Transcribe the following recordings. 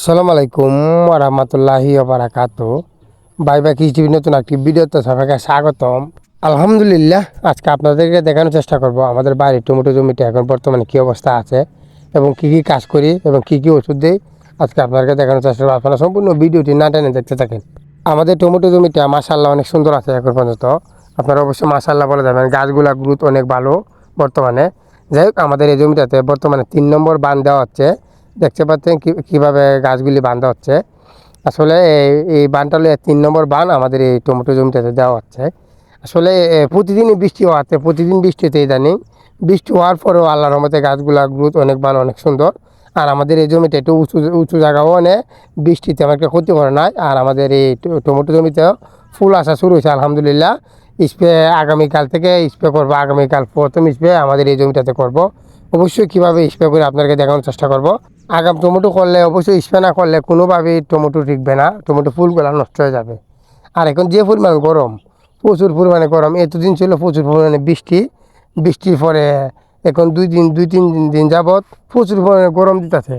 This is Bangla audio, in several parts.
আসসালামু আলাইকুম রহমতুল্লাহি বারাকাত বাই বাই কৃষি টিভি নতুন একটি ভিডিওতে সবাইকে স্বাগতম। আলহামদুলিল্লাহ, আজকে আপনাদেরকে দেখানোর চেষ্টা করব আমাদের বাড়ির টমেটো জমিটা এখন বর্তমানে কী অবস্থা আছে এবং কী কী কাজ করি এবং কী কী ওষুধ দিই। আজকে আপনাদেরকে দেখানোর চেষ্টা করব। আপনারা সম্পূর্ণ ভিডিওটি না টেনে দেখতে থাকেন। আমাদের টমেটো জমিটা মাসাল্লাহ অনেক সুন্দর আছে এখন পর্যন্ত। আপনারা অবশ্যই মাসাল্লাহ বলে যাবেন গাছগুলা গ্রোথ অনেক ভালো বর্তমানে। যাই হোক, আমাদের এই জমিটাতে বর্তমানে তিন নম্বর বান দেওয়া হচ্ছে। দেখতে পাচ্ছেন কীভাবে গাছগুলি বাঁধা হচ্ছে। আসলে এই- বানটা হলো তিন নম্বর বান আমাদের এই টমেটো জমিটাতে দেওয়া হচ্ছে। আসলে প্রতিদিনই বৃষ্টি হওয়াতে, প্রতিদিন বৃষ্টিতে ইদানিং, বৃষ্টি হওয়ার পরেও আল্লাহর রহমতে গাছগুলা গ্রোথ অনেক ভালো, অনেক সুন্দর। আর আমাদের এই জমিটা একটু উঁচু উঁচু জায়গাও অনেক বৃষ্টিতে আমার একটা ক্ষতি করে নাই। আর আমাদের এই টমেটো জমিতেও ফুল আসা শুরু হয়েছে, আলহামদুলিল্লাহ। স্প্রে আগামীকাল থেকে স্প্রে করব, আগামীকাল প্রথম স্প্রে আমাদের এই জমিটাতে করব। অবশ্যই কীভাবে স্প্রে করে আপনাকে দেখানোর চেষ্টা করব। আগাম টমেটো করলে অবশ্যই স্প্রে করলে কোনোভাবেই টমেটো টিকবে না, টমেটো ফুলগুলো নষ্ট হয়ে যাবে। আর এখন যে পরিমাণ গরম, প্রচুর পরিমাণে গরম, এতদিন ছিল প্রচুর পরিমাণে বৃষ্টি। বৃষ্টির পরে এখন দুই দিন, দুই তিন দিন দিন যাবৎ প্রচুর পরিমাণে গরম দিতেছে।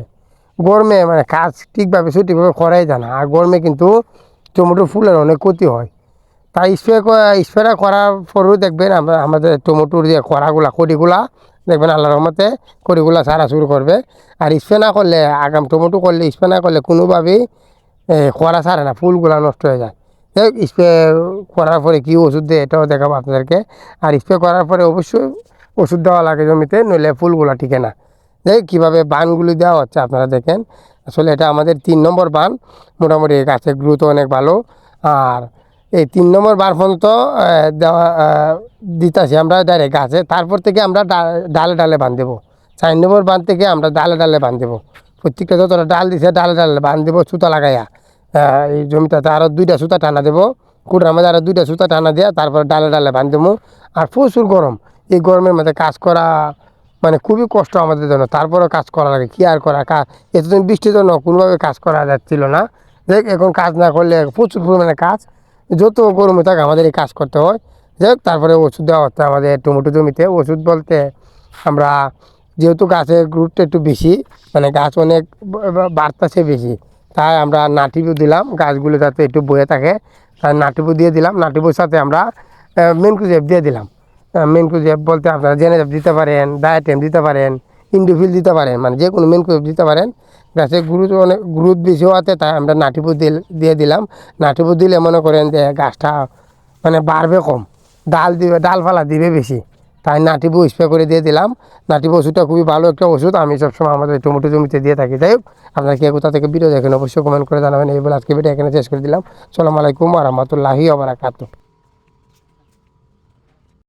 গরমে মানে কাজ ঠিকভাবে, সঠিকভাবে করাই যায় না। আর গরমে কিন্তু টমেটো ফুলের অনেক ক্ষতি হয়। তাই স্প্রে স্প্রে করার পরেও দেখবেন আমরা, আমাদের টমেটোর যে কড়াগুলা, কড়িগুলা দেখবেন আল্লাহ রহমতে কড়িগুলা সারা শুরু করবে। আর স্প্রে না করলে, আগাম টমেটো করলে স্প্রে না করলে কোনোভাবেই কড়া ছাড়ে না, ফুলগুলা নষ্ট হয়ে যায়। হোক স্প্রে করার পরে কী ওষুধ দেয় এটাও দেখাবো আপনাদেরকে। আর স্প্রে করার পরে অবশ্যই ওষুধ দেওয়া লাগে জমিতে, নইলে ফুলগুলা টিকে না। হোক, কীভাবে বানগুলি দেওয়া হচ্ছে আপনারা দেখেন। আসলে এটা আমাদের তিন নম্বর বান। মোটামুটি গাছের গ্রোথ অনেক ভালো। আর এই তিন নম্বর বার পর্যন্ত দেওয়া দিতেছি আমরা ডাইরেক্ট গাছে। তারপর থেকে আমরা ডালে ডালে বাঁধ দেবো চার নম্বর বাঁধ থেকে আমরা ডালে ডালে বাঁধ দেবো প্রত্যেকটা যতটা ডাল দিছে, ডালে ডালে বাঁধ দেবো সুতা লাগাইয়া। এই জমিটাতে আরও দুইটা সুতা টানা দেবো। কুটার মধ্যে আরও দুইটা সুতা টানা দেওয়া তারপর ডালে ডালে বাঁধ দেবো আর প্রচুর গরম। এই গরমের মধ্যে কাজ করা মানে খুবই কষ্ট আমাদের জন্য। তারপরেও কাজ করা লাগে। কী আর করা? কাজ এতদিন বৃষ্টির জন্য কোনোভাবে কাজ করা যাচ্ছিল না। দেখ, এখন কাজ না করলে প্রচুর পরিমাণে কাজ। যত গরমে থাকে আমাদের এই কাজ করতে হয়। যাই তারপরে ওষুধ দেওয়া হচ্ছে আমাদের টমেটো জমিতে। ওষুধ বলতে আমরা যেহেতু গাছের গ্রুপটা একটু বেশি মানে গাছ অনেক বাড়তেছে বেশি, তাই আমরা নাটিবু দিলাম। গাছগুলো যাতে একটু বয়ে থাকে, তাই নাটিবু দিয়ে দিলাম। নাটিবুর সাথে আমরা মেনকুজেব দিয়ে দিলাম। মেনকুজেব বলতে আপনারা জেনেজেব দিতে পারেন ডায়াটেম দিতে পারেন, ইন্ডোফিল দিতে পারেন মানে যে কোনো মেনকুজেব দিতে পারেন। গাছের গ্রুথ অনেক গ্রুথ বেশি হওয়াতে তাই আমরা নাটিপুর দিল, দিয়ে দিলাম। নাটিবু দিলে মনে করেন যে গাছটা মানে বাড়বে কম। ডাল দিবে, ডালপালা দিবে বেশি। তাই নাটিবু স্প্রে করে দিয়ে দিলাম। নাটিবু ওষুধটা খুবই ভালো একটা ওষুধ। আমি সবসময় আমাদের টমেটো জমিতে দিয়ে থাকি। যাই হোক, আপনারা কে কোথা থেকে ভিডিও দেখেন অবশ্যই কমেন্ট করে জানাবেন। এই বলে আজকে ভিডিও এখানে শেষ করে দিলাম। সালাম আলাইকুম রহমতুল্লাহি আবরাকাতু